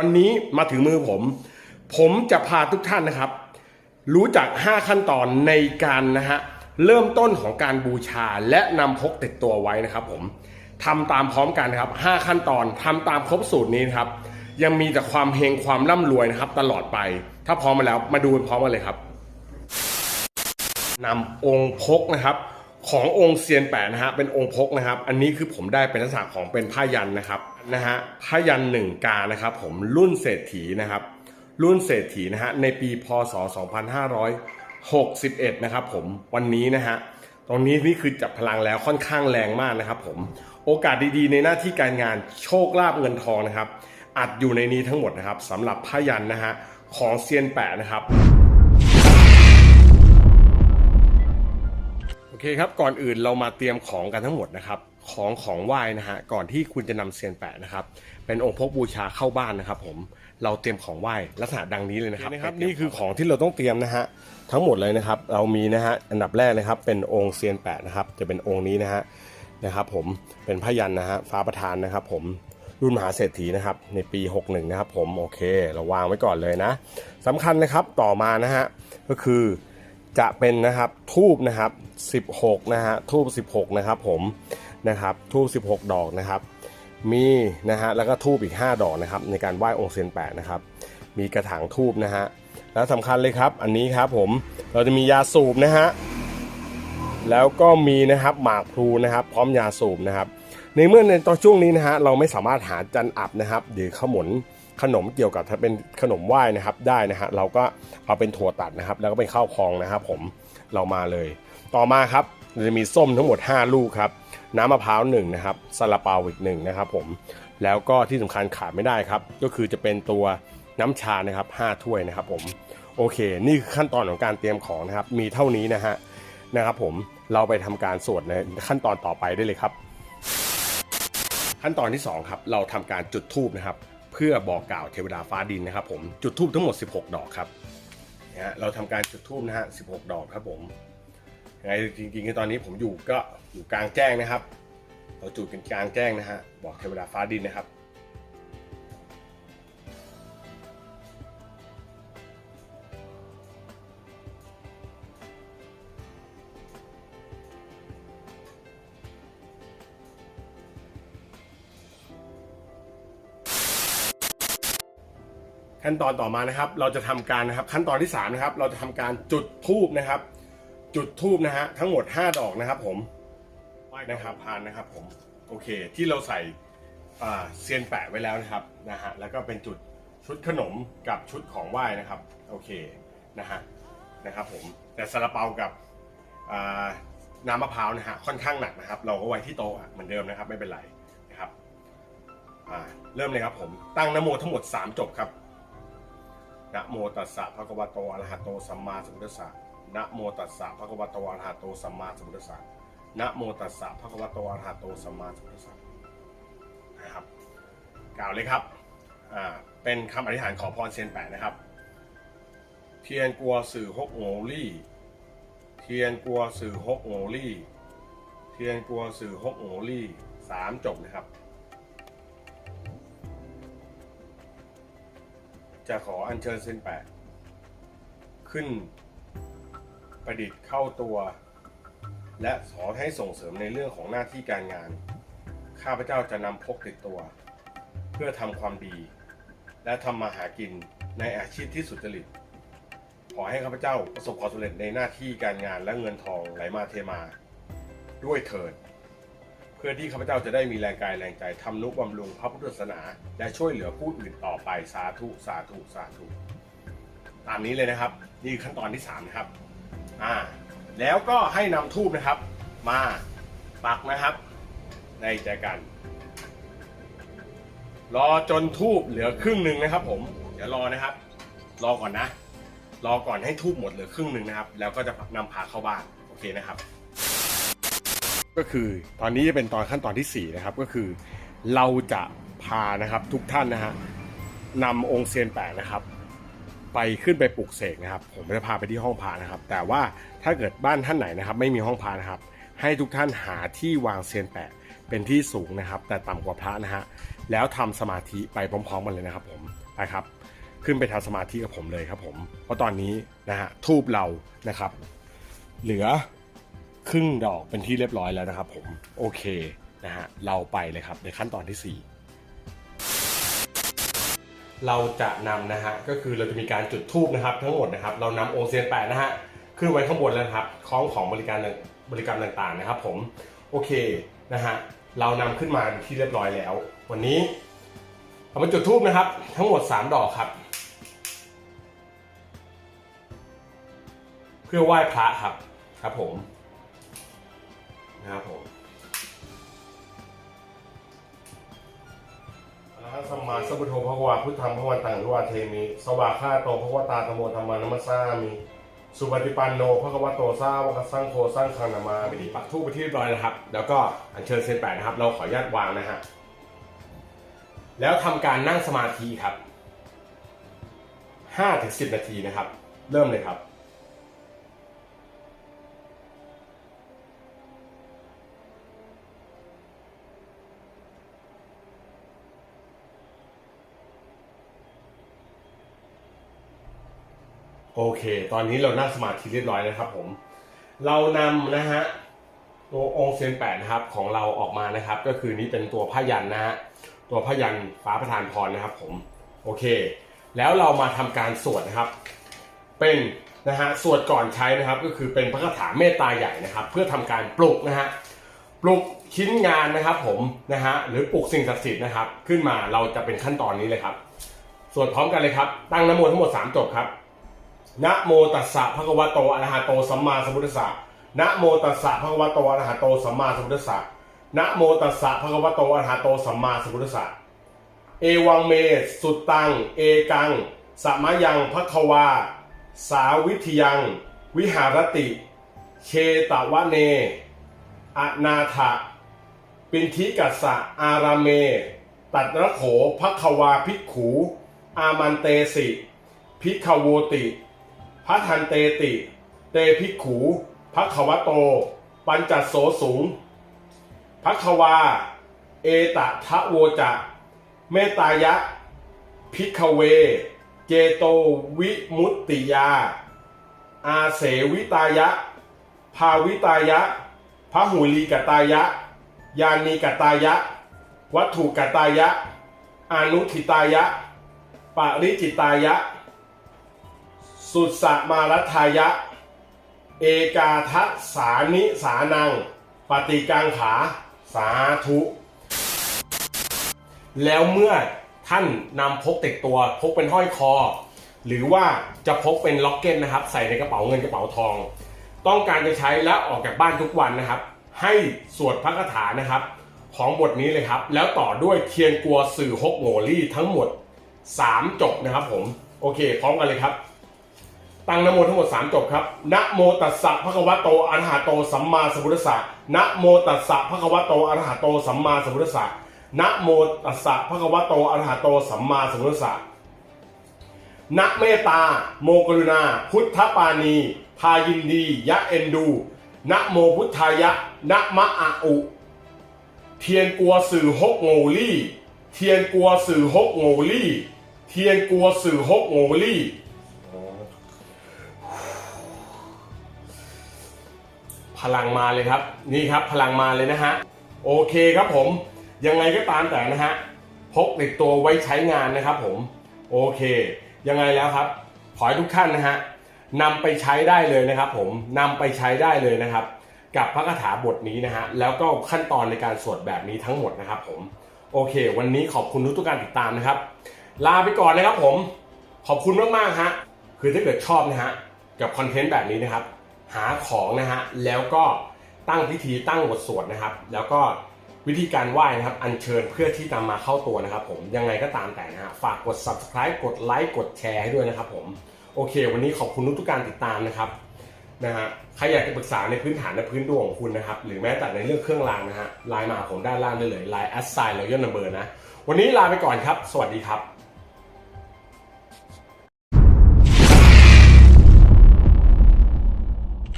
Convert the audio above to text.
วันนี้มาถึงมือผม ผมจะพาทุกท่านนะครับ รู้จัก 5 ขั้นตอนในการนะฮะเริ่มต้นของการบูชาและนำพกติดตัวไว้นะครับ ผมทำตามพร้อมกันนะครับ 5 ขั้นตอนทำตามครบสูตรนี้นะครับ ยังมีแต่ความเฮงความร่ำรวยนะครับ ตลอดไป ถ้าพร้อมมาแล้วมาดูกันพร้อมกันเลยครับนำองค์พกนะครับขององค์เซียนแปะนะฮะเป็นองค์พกนะครับ อันนี้คือผมได้เป็นลักษณะของเป็นผ้ายันนะครับ นะฮะผ้ายันหนึ่งกานะครับผมรุ่นเศรษฐีนะครับ รุ่นเศรษฐีนะฮะในปีพศ 2561 นะครับผมวันนี้นะฮะตรงนี้นี่คือจับพลังแล้วค่อนข้างแรงมากนะครับผมโอกาสดีๆ ในหน้าที่การงานโชคลาภเงินทองนะครับ อัดอยู่ในนี้ทั้งหมดนะครับสำหรับผ้ายันนะฮะของเซียนแปะนะครับโอเคครับก่อนอื่นเรามาเตรียมของกันทั้งหมดนะครับ ของของไหว้นะฮะก่อนที่คุณจะนำเซียนแปะนะครับ เป็นองค์พกบูชาเข้าบ้านนะครับ ผมเราเตรียมของไหว้ลักษณะดังนี้เลยนะครับนะครับ นี่คือของที่เราต้องเตรียมนะฮะทั้งหมดเลยนะครับ เรามีนะฮะอันดับแรกนะครับ เป็นองค์เซียนแปะนะครับ จะเป็นองค์นี้นะฮะนะครับ ผมเป็นพยันนะฮะฟ้าประธานนะครับ ผมรุ่นมหาเศรษฐีนะครับ ในปี 61 นะครับ ผมโอเค เราวางไว้ก่อนเลยนะสำคัญนะครับต่อมานะฮะก็คือจะเป็นนะครับทูบนะครับ 16 นะฮะทูบ16 นะครับ ผม นะครับทูบ16 ดอกนะครับ มีนะฮะแล้วก็ทูบอีก 5 ดอกนะครับในการไหว้องค์เซียนแปะนะครับ มีกระถางทูบนะฮะแล้วสำคัญเลยครับ อันนี้ครับผมเราจะมียาสูบนะฮะแล้วก็มีนะครับหมากพลูนะครับ พร้อมยาสูบนะครับในเมื่อในตอนช่วงนี้นะฮะเราไม่สามารถหาจันอับนะครับ หรือขมนขนมเกี่ยวกับถ้าเป็นขนมไหว้นะครับได้นะฮะเราก็เอาเป็นถั่วตัดนะครับ แล้วก็เป็นข้าวพองนะครับผม เรามาเลย ต่อมาครับจะมีส้มทั้งหมด 5 ลูกครับ น้ำมะพร้าวหนึ่งนะครับซาลาเปาอีกหนึ่งนะครับผมแล้วก็ที่สำคัญขาดไม่ได้ครับ ก็คือจะเป็นตัวน้ำชานะครับ5ถ้วยนะครับผมโอเค นี่คือขั้นตอนของการเตรียมของนะครับ มีเท่านี้นะฮะนะครับผมเราไปทำการสวดในขั้นตอนต่อไปได้เลยครับ ขั้นตอนที่2ครับเราทำการจุดธูปนะครับ เพื่อบอกกล่าวเทวดาฟ้าดินนะครับ ผมจุดธูปทั้งหมด 16 ดอกครับ นะฮะเราทำการจุดทูบนะฮะ16ดอกครับผมยังไงจริงๆตอนนี้ผมอยู่ก็อยู่กลางแจ้งนะครับ เราจุดกันกลางแจ้งนะฮะบอกเทวดาฟ้าดินนะครับ ขั้นตอนต่อมานะครับ เราจะทำการนะครับ ขั้นตอนที่3นะครับ เราจะทำการจุดธูปนะครับ จุดธูปนะฮะทั้งหมด 5 ดอกนะครับ ผมไหว้นะครับพานนะครับ ผมโอเค ที่เราใส่เซียนแปะไว้แล้วนะครับนะฮะแล้วก็เป็นจุดชุดขนมกับชุดของไหว้นะครับ โอเคนะฮะนะครับผมแต่ซาลาเปากับน้ำมะพร้าวนะฮะค่อนข้างหนักนะครับ เราก็ไว้ที่โต๊ะเหมือนเดิมนะครับ ไม่เป็นไรนะครับเริ่มเลยครับผมตั้งนโมทั้งหมด 3 จบครับ นะโมตัสสะภะคะวะโตอะระหะโตสัมมาสัมพุทธัสสะนะโมตัสสะภะคะวะโตอะระหะโตสัมมาสัมพุทธัสสะนะโมตัสสะภะคะวะโตอะระหะโตสัมมาสัมพุทธัสสะนะครับกล่าวเลยครับอ่าเป็นคำอธิษฐานขอพรเซียนแปะนะครับ เทียนกัวสื่อฮกโงลี่เทียนกัวสื่อฮกโงลี่เทียนกัวสื่อฮกโงลี่สามจบนะครับ จะขออัญเชิญเซนแปะขึ้นประดิษฐ์เข้าตัว และขอให้ส่งเสริมในเรื่องของหน้าที่การงาน ข้าพเจ้าจะนำพกติดตัว เพื่อทำความดี และทำมาหากินในอาชีพที่สุจริต ขอให้ข้าพเจ้าประสบความสำเร็จในหน้าที่การงานและเงินทองไหลมาเทมา ด้วยเถิด พื่อที่ข้าพเจ้าจะได้มีแรงกายแรงใจทำนุบำรุงพระพุทธศาสนา และช่วยเหลือผู้อื่นต่อไปสาธุสาธุสาธุตามนี้เลยนะครับ นี่คือขั้นตอนที่3นะครับอ่าแล้วก็ให้นำทูบนะครับ มาปักนะครับ ในใจกัน รอจนทูบเหลือครึ่งหนึ่งนะครับ ผมเดี๋ยวรอนะครับ รอก่อนนะ รอก่อนให้ทูบหมดเหลือครึ่งหนึ่งนะครับ แล้วก็จะนำพาเข้าบ้านโอเคนะครับ ก็คือตอนนี้จะเป็นตอนขั้นตอนที่4นะครับก็คือเราจะพานะครับทุกท่านนะฮะนำองค์เซียนแปะนะครับ ไปขึ้นไปปลุกเสกนะครับ ผมจะพาไปที่ห้องพานะครับ แต่ว่าถ้าเกิดบ้านท่านไหนนะครับ ไม่มีห้องพานะครับ ให้ทุกท่านหาที่วางเซียนแปะเป็นที่สูงนะครับ แต่ต่ำกว่าพระนะฮะแล้วทำสมาธิไปพร้อมๆกันเลยนะครับ ผมไปครับ ขึ้นไปทำสมาธิกับผมเลยครับ ผม เพราะตอนนี้นะฮะทูบเรานะครับ เหลือ ครึ่งดอกเป็นที่เรียบร้อยแล้วนะครับผมโอเคนะฮะเราไปเลยครับในขั้นตอนที่ 4เราจะนำนะฮะก็คือเราจะมีการจุดทูบนะครับ ทั้งหมดนะครับ เรานำองค์เซียนแปดนะฮะขึ้นไว้ข้างบนแล้วครับคล้องของบริการบริการต่างๆนะครับ ผมโอเคนะฮะเรานำขึ้นมาเป็นที่เรียบร้อยแล้ว วันนี้เรามาจุดทูบนะครับ ทั้งหมด 3 ดอกครับ เพื่อไหว้พระครับครับผม นะครับผมสมมาสัมพุทโธพระวาพุทธังพระวันตังรุวาเทมิสวากขาโตพระวตาธรรมโมธรรมานัมสามิสุปฏิปันโนพระควโตสาวกสังโฆสร้างคังนามาไปดีปักทูปไปที่เรียบร้อยนะครับ แล้วก็อัญเชิญเซนแปดนะครับ เราขออนุญาตวางนะฮะแล้วทำการนั่งสมาธิครับห้าถึงสิบนาทีนะครับ เริ่มเลยครับ โอเค ตอนนี้เรานั่งสมาธิเรียบร้อยแล้วครับผม เรานำนะฮะตัวองค์เซนแปดนะครับของเราออกมานะครับ ก็คือนี้เป็นตัวผ้ายันนะฮะตัวผ้ายันฟ้าประธานพรนะครับผมโอเค แล้วเรามาทำการสวดนะครับ เป็นนะฮะสวดก่อนใช้นะครับ ก็คือเป็นพระคาถาเมตตาใหญ่นะครับ เพื่อทำการปลุกนะฮะปลุกชิ้นงานนะครับผมนะฮะหรือปลุกสิ่งศักดิ์สิทธิ์นะครับ ขึ้นมาเราจะเป็นขั้นตอนนี้เลยครับสวดพร้อมกันเลยครับ ตั้งน้ำมนต์ทั้งหมด3จบครับ นะโมตัสสะภะคะวะโตอะระหะโตสัมมาสัมพุทธัสสะนะโมตัสสะภะคะวะโตอะระหะโตสัมมาสัมพุทธัสสะนะโมตัสสะภะคะวะโตอะระหะโตสัมมาสัมพุทธัสสะเอวังเมสุตัง เอกังสัมมายังภะคะวา สาวิทยัง วิหารติเชตวะเน อนาถะปินทิกัสสะอาราเม ตัดระโขภะคะวาภิกขู อามันเตสิพิกขโวติ พระทันเตติ เตภิกขูพระขวโต ปัญจโสสูงพระควา เอตทะโวจะเมตายะ พิกเว เจโตวิมุตติยา อาเสวิตายะ ภาวิตายะพระหูลีกตายะ ยานีกตายะ วัตถุกตายะ อนุทิตายะ ปริจิตายะ สุสมารัทายะ เอกาทัสสานิสานัง ปฏิกังขาสาธุ แล้วเมื่อท่านนำพกติดตัวพกเป็นห้อยคอ หรือว่าจะพกเป็นล็อกเก็ตนะครับ ใส่ในกระเป๋าเงินกระเป๋าทอง ต้องการจะใช้และออกจากบ้านทุกวันนะครับ ให้สวดพระคาถานะครับ ของบทนี้เลยครับ แล้วต่อด้วยเทียนกัวสื่อฮกโงลี่ทั้งหมด 3 จบนะครับผม โอเค พร้อมกันเลยครับ ตั้งนโมทั้งหมด 3 จบครับนะโมตัสสะภะคะวะโตอะระหะโตสัมมาสัมพุทธัสสะนะโมตัสสะภะคะวะโตอะระหะโตสัมมาสัมพุทธัสสะนะโมตัสสะภะคะวะโตอะระหะโตสัมมาสัมพุทธัสสะนะเมตตา โมกรุณา พุทธปานีพายินดี ยะเอ็นดูนะโมพุทธายะนะมะอะอุ เทียนกัวสื่อฮกโงลี่ เทียนกัวสื่อฮกโงลี่ เทียนกัวสื่อฮกโงลี่ พลังมาเลยครับ นี่ครับพลังมาเลยนะฮะโอเคครับผมยังไงก็ตามแต่นะฮะพกติดตัวไว้ใช้งานนะครับผมโอเค ยังไงแล้วครับ ขอให้ทุกท่านนะฮะนำไปใช้ได้เลยนะครับ ผมนำไปใช้ได้เลยนะครับ กับพระคาถาบทนี้นะฮะแล้วก็ขั้นตอนในการสวดแบบนี้ทั้งหมดนะครับ ผมโอเค วันนี้ขอบคุณทุกๆการติดตามนะครับ ลาไปก่อนนะครับผมขอบคุณมากๆฮะคือถ้าเกิดชอบนะฮะกับคอนเทนต์แบบนี้นะครับ หาของนะฮะแล้วก็ตั้งพิธีตั้งบทสวดนะครับ แล้วก็วิธีการไหว้นะครับอัญเชิญเพื่อที่จะมาเข้าตัวนะครับ ผมยังไงก็ตามแต่นะฮะฝากกด subscribe กดไลค์กดแชร์ให้ด้วยนะครับ ผมโอเค วันนี้ขอบคุณทุกๆการติดตามนะครับนะฮะใครอยากจะปรึกษาในพื้นฐานในพื้นดวงของคุณนะครับ หรือแม้แต่ในเรื่องเครื่องรางนะฮะไลน์มาผมด้านล่างได้เลยไลน์ a s s i g n royal number นะ วันนี้ลาไปก่อนครับ สวัสดีครับ